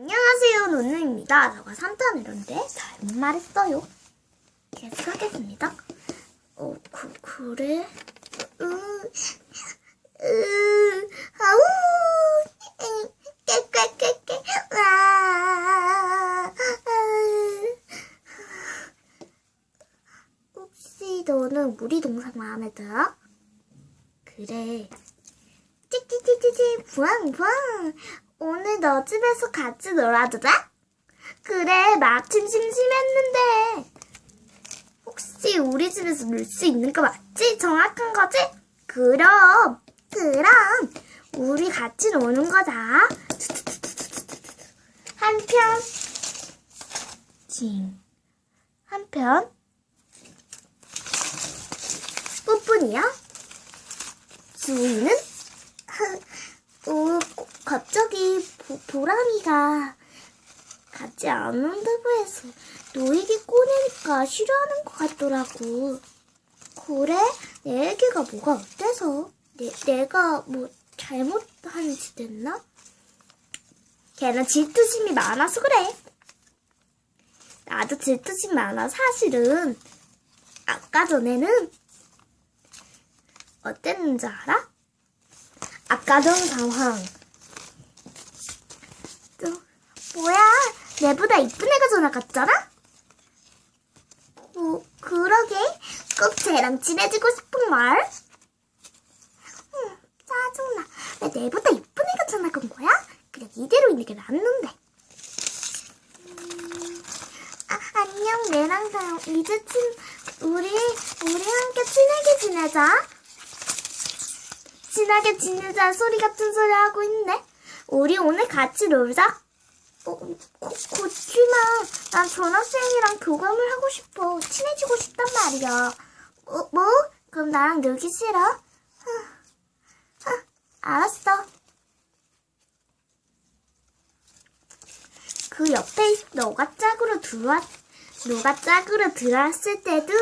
안녕하세요, 노는입니다. 저가 산타네로인데 잘못 말했어요. 계속 하겠습니다. 어, 그, 그래? 혹시 너는 우리 동상 마음에 들어? 그래. 찌찌찌찌찌, 부앙, 부앙. 오늘 너 집에서 같이 놀아주자? 그래, 마침 심심했는데. 혹시 우리 집에서 놀 수 있는 거 맞지? 정확한 거지? 그럼, 그럼, 우리 같이 노는 거다. 한편, 징. 한편, 뿌뿐이야? 주인은? 어, 갑자기 보, 보람이가 같이 안 온다고 해서 너에게 꺼내니까 싫어하는 것 같더라고. 그래? 내 얘기가 뭐가 어때서? 내, 내가 뭐 잘못한 짓 했나? 걔는 질투심이 많아서 그래. 나도 질투심 많아. 사실은 아까 전에는 어땠는지 알아? 아까 전 상황. 또, 뭐야? 내보다 이쁜 애가 전화 갔잖아? 뭐, 그러게. 꼭 쟤랑 친해지고 싶은 말? 응, 짜증나. 왜 내보다 이쁜 애가 전화 건 거야? 그냥 이대로 있는 게 낫는데. 음, 아, 안녕, 내랑 상 이제 친, 우리, 우리 함께 친하게 지내자. 친하게 지내자 소리 같은 소리 하고 있네. 우리 오늘 같이 놀자. 어, 고, 고치마. 난 전학생이랑 교감을 하고 싶어. 친해지고 싶단 말이야. 어, 뭐? 그럼 나랑 놀기 싫어? 알았어. 그 옆에 있- 너가 짝으로 들어왔, 너가 짝으로 들어왔을 때도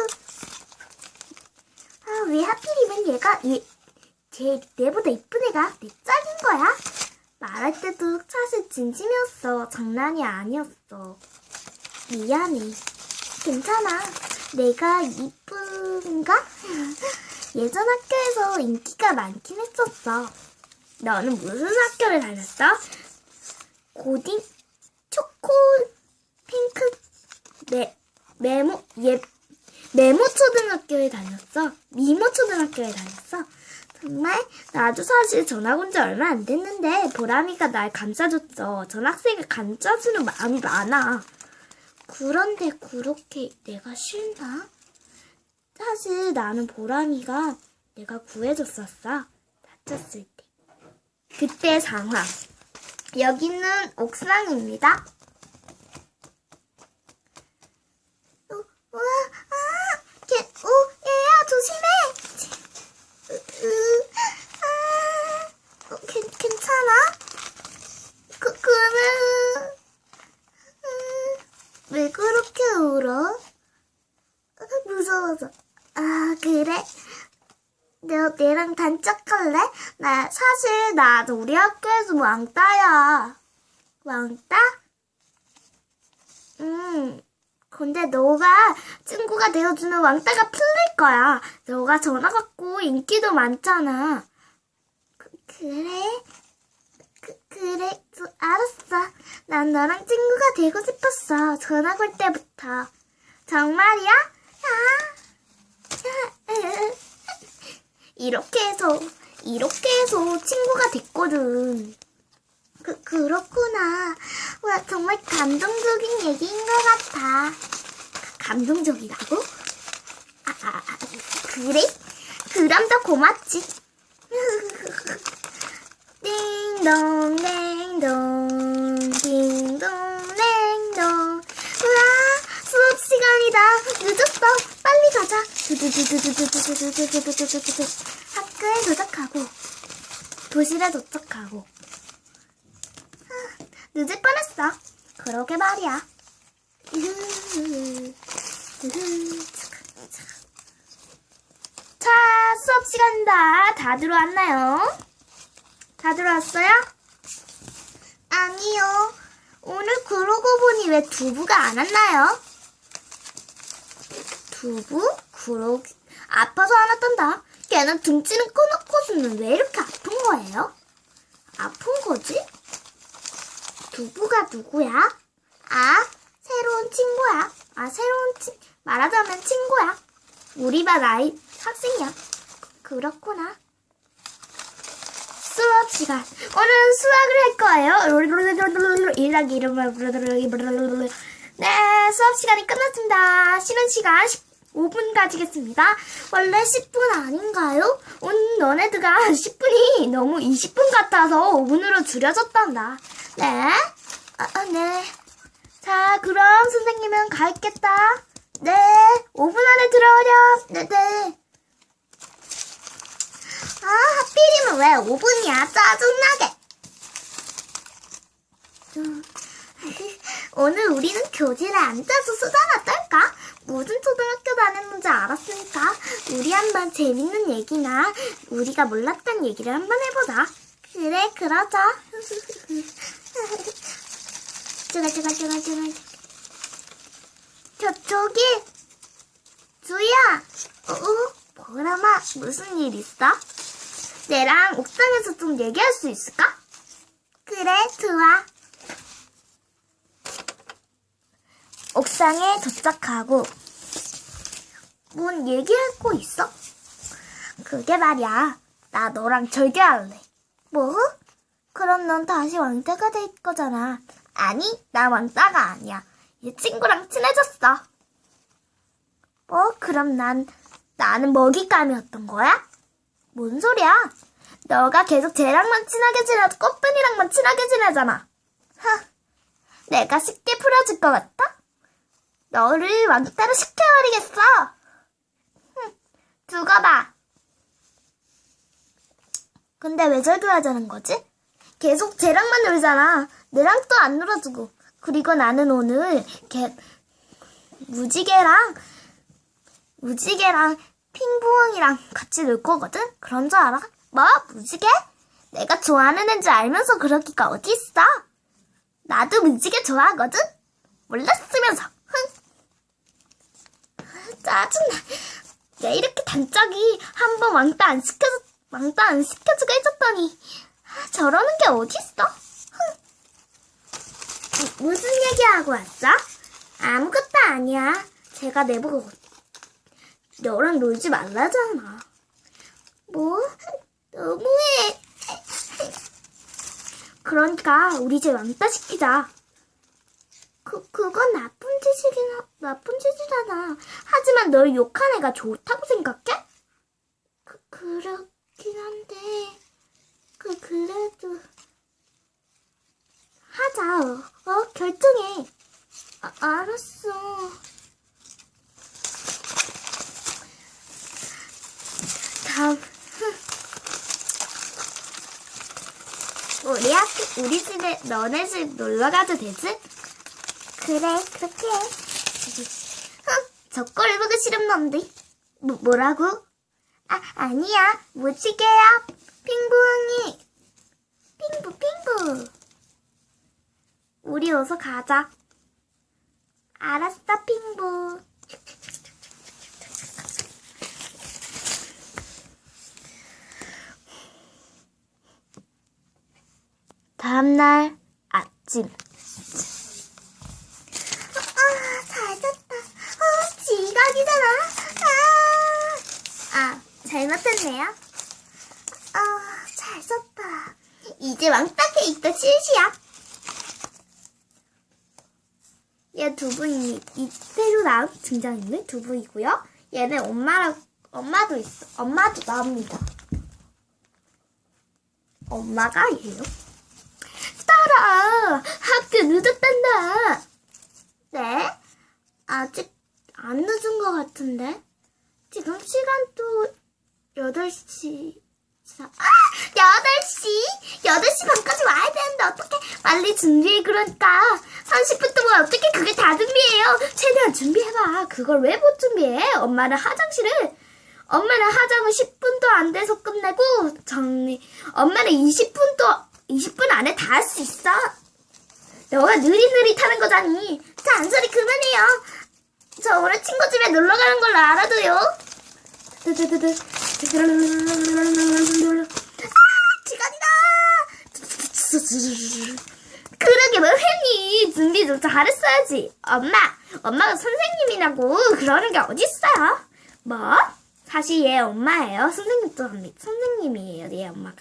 아, 왜 하필이면 얘가 얘, 쟤 내보다 이쁜 애가 내 짝인 거야? 말할 때도 사실 진심이었어. 장난이 아니었어. 미안해. 괜찮아. 내가 이쁜가? 예전 학교에서 인기가 많긴 했었어. 너는 무슨 학교를 다녔어? 고딩, 초코, 핑크, 메, 메모, 예, 메모 초등학교에 다녔어. 미모 초등학교에 다녔어. 정말 나도 사실 전학 온 지 얼마 안 됐는데 보람이가 날 감싸줬어. 전학생을 감싸주는 마음이 많아. 그런데 그렇게 내가 싫나? 사실 나는 보람이가 내가 구해줬었어. 다쳤을 때. 그때 상황. 여기는 옥상입니다. 어, 우와, 아, 걔, 오, 얘야, 조심해! 으, 아, 어, 괜, 괜찮아? 그, 그래. 음, 왜 그렇게 울어? 아, 무서워서. 아, 그래? 너 내랑 단짝할래? 나, 나 우리 학교에서 왕따야. 왕따? 음, 근데 너가 친구가 되어주는 왕따가 풀릴 거야. 너가 전화 갖고 인기도 많잖아. 그, 그래? 그, 그래, 저, 알았어. 난 너랑 친구가 되고 싶었어. 전화 걸 때부터. 정말이야? 아, 이렇게 해서, 이렇게 해서 친구가 됐거든. 그, 그렇구나. 와, 정말 감동적인 얘기인 것 같아. 감동적이라고? 아, 아, 아, 그래? 그럼 더 고맙지. 띵동, 띵동, 띵동, 띵동. 우와, 수업 시간이다. 늦었어. 빨리 가자. 두두두두두두두두두두두두두. 학교에 도착하고, 도실에 도착하고. 늦을 뻔했어. 그러게 말이야. 자, 수업 시간이다. 다 들어왔나요? 다 들어왔어요? 아니요. 오, 그러고 보니 왜 두부가 안 왔나요? 두부? 그러 아파서 안 왔단다. 걔는 등치는 커놓고서는 왜 이렇게 아픈 거예요? 아픈 거지? 두부가 누구야? 아, 새로운 친구야. 아, 새로운 친, 말하자면 친구야. 우리 반 아이, 학생이야. 그렇구나. 수업 시간. 오늘은 수학을 할 거예요. 일학 이름을 네, 수업 시간이 끝났습니다. 쉬는 시간 15분 가지겠습니다. 원래 10분 아닌가요? 오늘 너네들가 10분이 너무 20분 같아서 5분으로 줄여졌단다. 네? 아, 아, 네. 자, 그럼 선생님은 가 있겠다. 네, 5분 안에 들어오렴. 네 네. 아, 하필이면 왜 5분이야? 짜증나게. 음, 오늘 우리는 교실에 앉아서 수다나 떨까? 무슨 초등학교 다녔는지 알았으니까 우리 한번 재밌는 얘기나 우리가 몰랐던 얘기를 한번 해보자. 그래, 그러자. 쭈글쭈글쭈글쭈글. 저, 저기, 주희야. 어, 어? 보람아, 무슨 일 있어? 내랑 옥상에서 좀 얘기할 수 있을까? 그래, 좋아. 옥상에 도착하고, 뭔 얘기할 거 있어? 그게 말이야. 나 너랑 절교할래. 뭐? 그럼 넌 다시 왕따가 될 거잖아. 아니, 나 왕따가 아니야. 얘 친구랑 친해졌어. 뭐, 그럼 난, 나는 먹잇감이었던 거야? 뭔 소리야? 너가 계속 쟤랑만 친하게 지내도 꽃분이랑만 친하게 지내잖아. 하, 내가 쉽게 풀어줄 것 같아? 너를 왕따로 시켜버리겠어. 흠, 두고 봐. 근데 왜 절교하자는 거지? 계속 쟤랑만 놀잖아. 내랑 또 안 놀아주고. 그리고 나는 오늘 걔 무지개랑 무지개랑 핑부엉이랑 같이 놀 거거든? 그런 줄 알아? 뭐? 무지개? 내가 좋아하는 애인 줄 알면서 그러기가 어디 있어? 나도 무지개 좋아하거든? 몰랐으면서. 흥. 짜증나. 왜 이렇게 단짝이 한 번 왕따 안 시켜줘, 왕따 안 시켜주고 해줬더니 아, 저러는 게 어딨어? 흥. 무슨 얘기하고 왔어? 아무것도 아니야. 제가 내보고 너랑 놀지 말라잖아. 뭐? 너무해. 그러니까 우리 집 왕따 시키자. 그, 그건 나쁜 짓이긴, 하- 나쁜 짓이잖아. 하지만 널 욕한 애가 좋다고 생각해? 그, 그렇긴 한데, 그, 그래도. 하자. 어, 어, 결정해. 아, 알았어. 다음. 우리 학 우리 집에 너네 집 놀러 가도 되지? 그래, 그렇게 해. 흥, 저꼴 보기 싫은 놈들. 뭐, 뭐라고? 아, 아니야. 무지개야. 핑붕이. 핑부, 핑부. 우리 어서 가자. 알았어, 핑부. 다음날 아침. 아, 잘 잤다. 어, 지각이잖아. 아, 아, 잘못했네요. 아, 잘 잤다. 이제 왕따 케이크도 실시야. 얘 두부이, 이 새로 나온 등장인물 두부이고요. 얘는 엄마랑, 엄마도 있어. 엄마도 나옵니다. 엄마가 얘요. 딸아, 학교 늦었단다. 네? 아직 안 늦은 것 같은데? 지금 시간도 8시. 아! 8시! 8시 반까지 와야 되는데 어떻게 빨리 준비해 그러니까 30분 동안 어떻게 그게 다 준비해요 최대한 준비해봐 그걸 왜 못 준비해 엄마는 화장실을 엄마는 화장을 10분도 안 돼서 끝내고 정리 엄마는 20분도 20분 안에 다 할 수 있어 너가 느릿느릿하는 거잖니. 잔소리 그만해요. 저 오늘 친구 집에 놀러 가는 걸로 알아도요. 두두두두. 아, 시간이다. 그러게 뭐 했니? 준비 좀 잘했어야지. 엄마, 엄마가 선생님이라고 그러는 게 어딨어요? 뭐? 사실 얘 엄마예요. 선생님도 합니다. 선생님이에요, 얘 엄마가.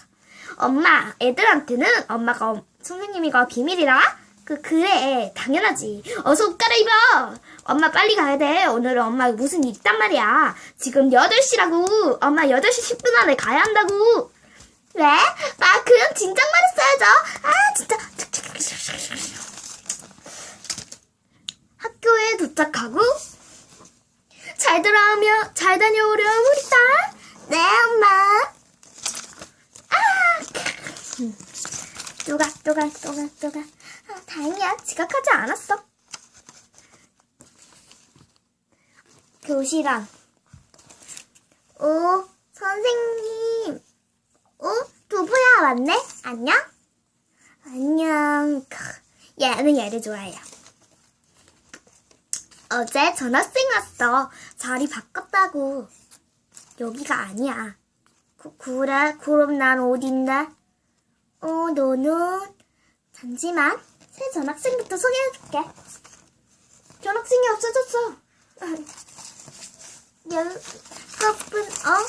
엄마, 애들한테는 엄마가 엄- 선생님이가 비밀이라? 그, 그래. 당연하지. 어서 옷 갈아입어. 엄마 빨리 가야 돼. 오늘은 엄마 무슨 일 있단 말이야. 지금 8시라고. 엄마 8시 10분 안에 가야 한다고. 왜? 나 그냥 진작 말했어야죠. 아, 진짜. 학교에 도착하고, 잘 돌아오며, 잘 다녀오렴, 우리 딸. 네, 엄마. 아, 또각, 또각, 또각, 또각. 아, 다행이야. 지각하지 않았어. 교실안. 오, 선생님. 어? 두부야 왔네? 안녕? 안녕. 크, 얘는 얘를 좋아해요. 어제 전학생 왔어. 자리 바꿨다고. 여기가 아니야. 그, 그래? 그럼 난 어딘데? 어, 너는? 잠시만. 새 전학생부터 소개해줄게. 전학생이 없어졌어. 여기, 끝분, 어?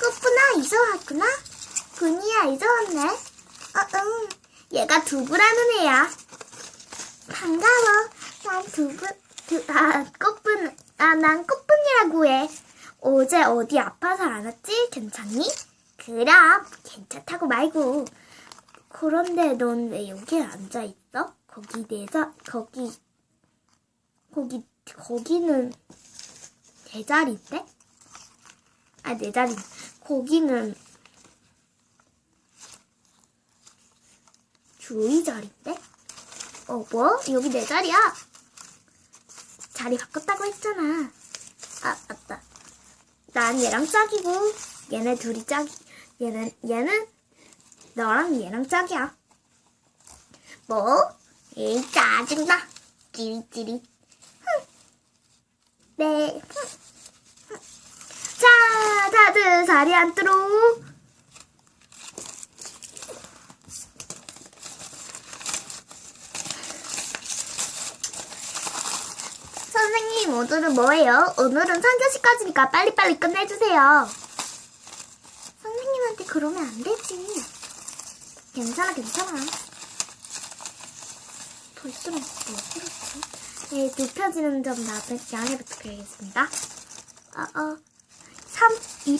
끝분아, 이제 왔구나? 군이야, 이제 왔네? 어, 응. 얘가 두부라는 애야. 반가워. 난 두부, 두, 아, 꽃분, 아, 난 꽃분이라고 해. 어제 어디 아파서 안 왔지? 괜찮니? 그럼, 괜찮다고 말고. 그런데 넌 왜 여기에 앉아있어? 거기 내자, 거기, 거기, 거기는 내 자리인데? 아, 내 자리. 거기는 주희 자리인데? 어, 뭐? 여기 내 자리야. 자리 바꿨다고 했잖아. 아, 맞다. 난 얘랑 짝이고, 얘네 둘이 짝이, 얘는, 얘는 너랑 얘랑 짝이야. 뭐? 에이, 짜증나. 찌릿찌릿. 흥. 네. 자, 다들 자리 앉도록. 선생님, 오늘은 뭐예요? 오늘은 3교시까지니까 빨리빨리 끝내주세요. 선생님한테 그러면 안 되지. 괜찮아, 괜찮아. 벌써 뭐 그렇지? 네, 눕혀지는 점 나중에 양해 부탁드리겠습니다. 어, 어. 3, 2,